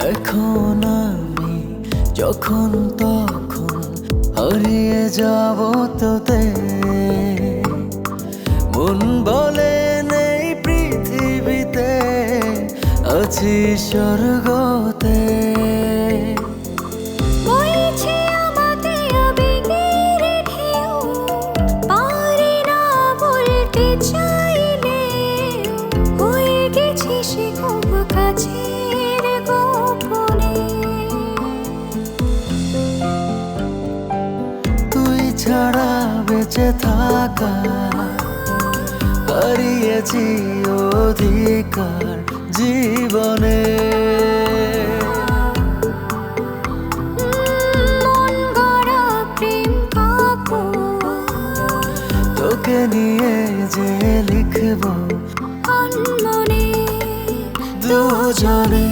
এখন আমি যখন তখন হারিয়ে যাব তোতে। মন বলে নেই পৃথিবীতে আছি স্বর্গতে। ছাড়া বেঁচে থাকা হারিয়েছি অধিকার জীবনে। তোকে নিয়ে যে লিখব দুজনে।